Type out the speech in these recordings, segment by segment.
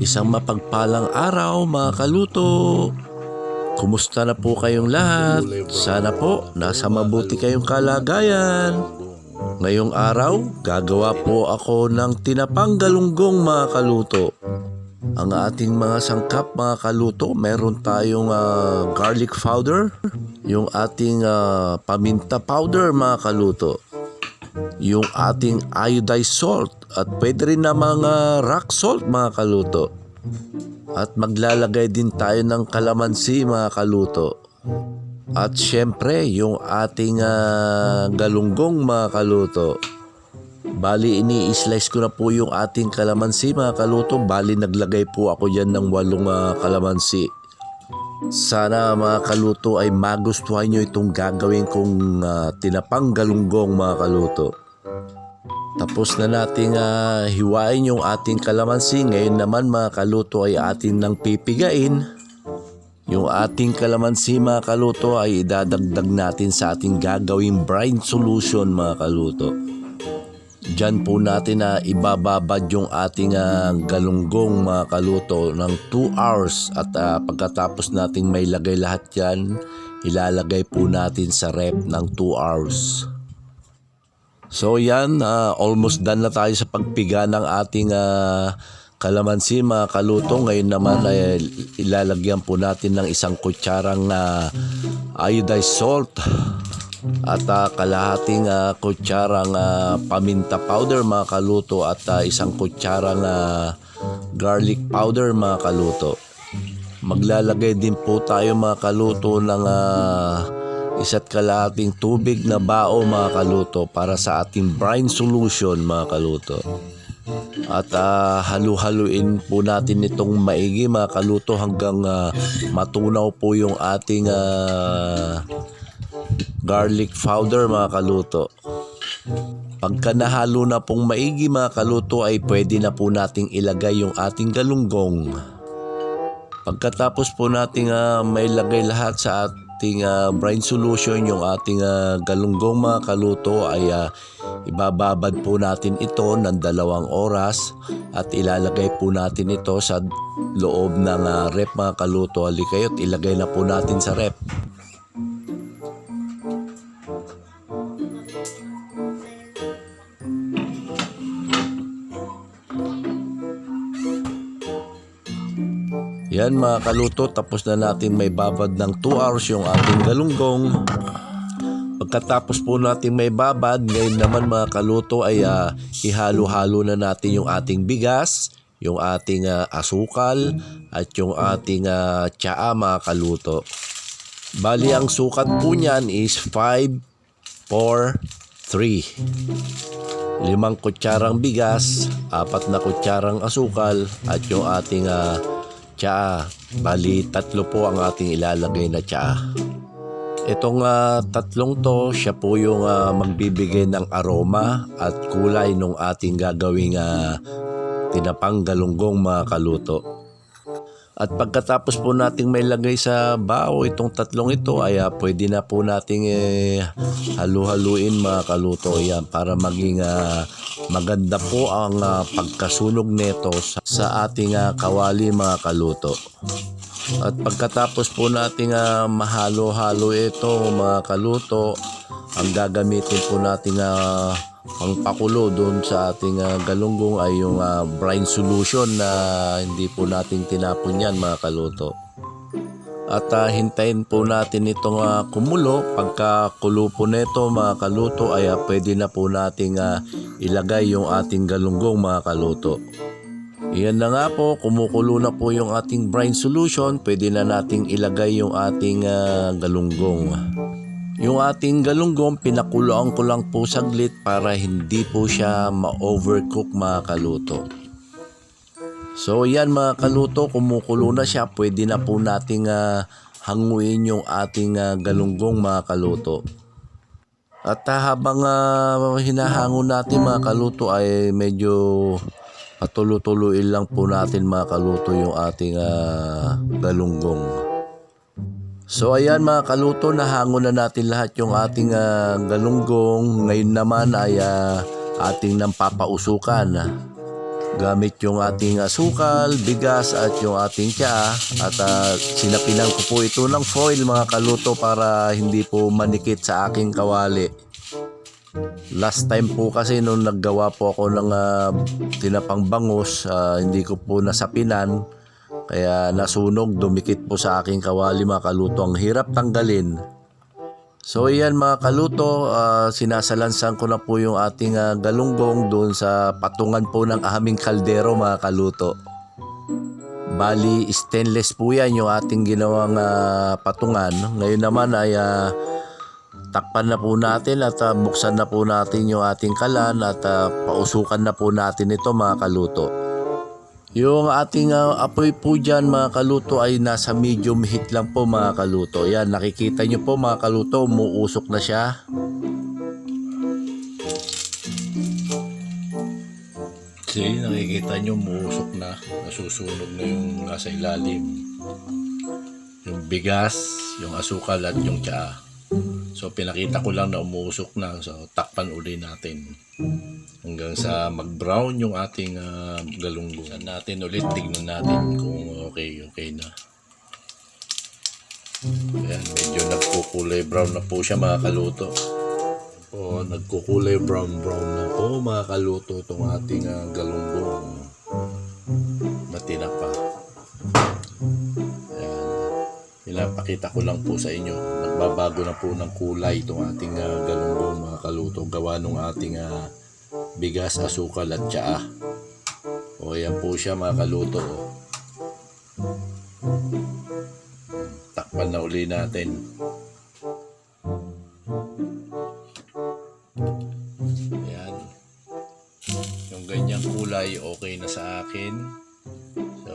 Isang mapagpalang araw mga kaluto. Kumusta na po kayong lahat? Sana po nasa mabuti kayong kalagayan. Ngayong araw, gagawa po ako ng tinapang galunggong mga kaluto. Ang ating mga sangkap mga kaluto, meron tayong ah, garlic powder, yung ating ah, paminta powder mga kaluto, yung ating iodized salt at pwede rin na mga rock salt mga kaluto. At maglalagay din tayo ng kalamansi mga kaluto. At syempre yung ating ah, galunggong mga kaluto. Bali ini-slice ko na po yung ating kalamansi mga kaluto. Bali naglagay po ako dyan ng walong ah, kalamansi. Sana mga kaluto ay magustuhan nyo itong gagawin kong ah, tinapang galunggong mga kaluto. Tapos na nating ah, hiwain yung ating kalamansi. Ngayon naman mga kaluto ay atin nang pipigain. Yung ating kalamansi mga kaluto ay idadagdag natin sa ating gagawing brine solution mga kaluto. Diyan po natin na ibababad yung ating ah, galunggong mga kaluto ng 2 hours at ah, pagkatapos nating may lagay lahat yan, ilalagay po natin sa rep ng 2 hours. So yan, ah, almost done na tayo sa pagpiga ng ating ah, kalamansi mga kaluto. Ngayon naman ay ilalagyan po natin ng isang kutsarang ah, iodized salt at ah, kalahating ah, kutsarang ah, paminta powder mga kaluto at ah, isang kutsarang ah, garlic powder mga kaluto. Maglalagay din po tayo mga kaluto ng ah, isa't kalahating tubig na bao mga kaluto para sa ating brine solution mga kaluto. At ah, halu-haluin po natin itong maigi mga kaluto hanggang ah, matunaw po yung ating ah, garlic powder mga kaluto. Pagka nahalo na pong maigi mga kaluto ay pwede na po nating ilagay yung ating galunggong. Pagkatapos po nating ah, may lagay lahat sa ating ah, brine solution, yung ating ah, galunggong mga kaluto ay ah, ibababad po natin ito ng dalawang oras at ilalagay po natin ito sa loob ng ah, rep mga kaluto. Halikayo't ilagay na po natin sa rep. Yan mga kaluto, tapos na natin may babad ng 2 hours yung ating galunggong. Pagkatapos po natin may babad, ngayon naman mga kaluto ay ah, ihalo-halo na natin yung ating bigas, yung ating ah, asukal, at yung ating uh, tsaa mga kaluto. Bali ang sukat po niyan is 5, 4, 3. Limang kutsarang bigas, apat na kutsarang asukal, at yung ating ah, tsaa. Bali, tatlo po ang ating ilalagay na tsaa. Itong ah, tatlong to, siya po yung ah, magbibigay ng aroma at kulay ng ating gagawing ah, tinapang galunggong mga kaluto. At pagkatapos po nating may lagay sa bao itong tatlong ito ay ah, pwede na po nating eh, halu-haluin mga kaluto yan para maging ah, maganda po ang ah, pagkasunog nito sa, sa ating ah, kawali mga kaluto. At pagkatapos po nating ah, mahalo-halo ito mga kaluto, ang gagamitin po nating uh, pangpakulo doon sa ating ah, galunggong ay yung ah, brine solution na hindi po nating tinapon yan mga kaluto. At ah, hintayin po natin itong ah, kumulo. Pagka kulo po nito mga kaluto ay ah, pwede na po nating ah, ilagay yung ating galunggong mga kaluto. Iyan na nga po, kumukulo na po yung ating brine solution. Pwede na nating ilagay yung ating ah, galunggong. Yung ating galunggong, pinakuloan ko lang po saglit para hindi po siya ma-overcook mga kaluto. So yan mga kaluto, kumukulo na siya. Pwede na po nating ah, hanguin yung ating ah, galunggong mga kaluto. At ah, habang ah, hinahango natin mga kaluto ay medyo patulo-tuloy lang po natin mga kaluto yung ating ah, galunggong. So ayan mga kaluto, nahango na natin lahat yung ating ah, galunggong. Ngayon naman ay ah, ating nang papausukan. gamit yung ating asukal, bigas at yung ating tsaa at ah, sinapinan ko po ito ng foil mga kaluto para hindi po manikit sa aking kawali. Last time po kasi nung naggawa po ako ng ah, tinapang bangus, ah, hindi ko po nasapinan kaya nasunog, dumikit po sa aking kawali mga kaluto. Ang hirap tanggalin. So yan mga kaluto, ah, sinasalansan ko na po yung ating ah, galunggong doon sa patungan po ng aming kaldero mga kaluto. Bali, stainless po yan yung ating ginawang ah, patungan. Ngayon naman ay ah, takpan na po natin at ah, buksan na po natin yung ating kalan at ah, pausukan na po natin ito mga kaluto. Yung ating ah, apoy po dyan mga kaluto ay nasa medium heat lang po mga kaluto. Yan, nakikita nyo po mga kaluto, umuusok na siya. See, nakikita nyo umuusok na. Nasusunog na yung nasa ilalim. Yung bigas, yung asukal at yung tsaa. So pinakita ko lang na umuusok na. So takpan uli natin. Hanggang sa mag-brown yung ating ah, galunggong. Saan natin ulit, tignan natin kung okay, okay na. Ayan, medyo nagkukulay brown na po siya mga kaluto. O, nagkukulay brown brown na po mga kaluto itong ating ah, galunggong. Matina Pinapakita ko lang po sa inyo. Nagbabago na po ng kulay itong ating ah, galunggong mga kaluto. Gawa nung ating ah, bigas, asukal at tsaa. O yan po siya mga kaluto. Takpan na uli natin. Ayan. Yung ganyang kulay okay na sa akin. So,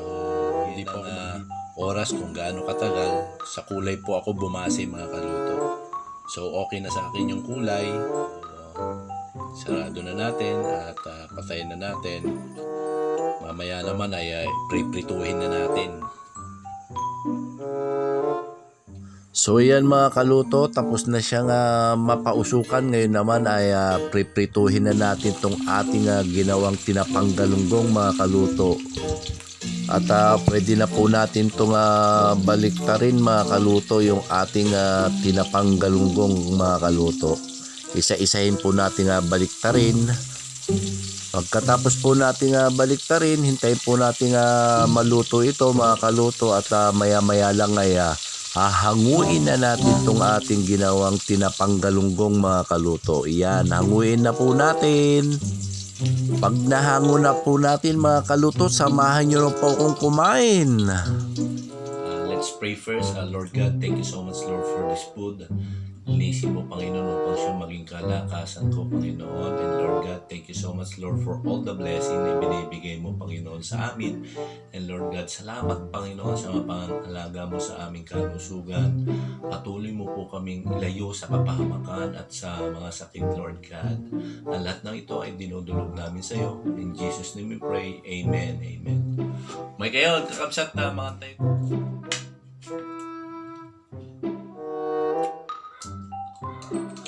hindi po ako oras kung gaano katagal. Sa kulay po ako bumase mga kaluto. So, okay na sa akin yung kulay. Sarado na natin at ah, patayin na natin. Mamaya naman ay uh, pre-prituhin na natin. So yan mga kaluto, tapos na siyang ah, mapausukan. Ngayon naman ay uh, pre-prituhin na natin tong ating ah, ginawang tinapang galunggong mga kaluto. At ah, pwede na po natin itong uh, baliktarin mga kaluto yung ating ah, tinapang galunggong mga kaluto. Isa-isahin po natin uh, baliktarin. Pagkatapos po nating uh, baliktarin, hintayin po nating ah, maluto ito mga kaluto at ah, maya-maya lang ay ah, hahanguin na natin itong ating ginawang tinapang galunggong mga kaluto. Iyan, hanguin na po natin. Pag nahango na po natin mga kaluto, samahan nyo na po akong kumain. Pray first. Uh, Lord God, thank you so much, Lord, for this food. Linisin mo, Panginoon, upang siya maging kalakasan ko, Panginoon. And Lord God, thank you so much, Lord, for all the blessing na binibigay mo, Panginoon, sa amin. And Lord God, salamat, Panginoon, sa mapangalaga mo sa aming kalusugan. Patuloy mo po kaming ilayo sa kapahamakan at sa mga sakit, Lord God. Ang lahat ng ito ay dinudulog namin sa iyo. In Jesus' name we pray. Amen. Amen. May kayo, kakabsat na mga tayo.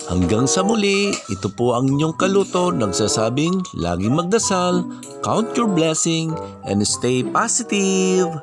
Hanggang sa muli, ito po ang inyong kaluto nagsasabing laging magdasal, count your blessing, and stay positive.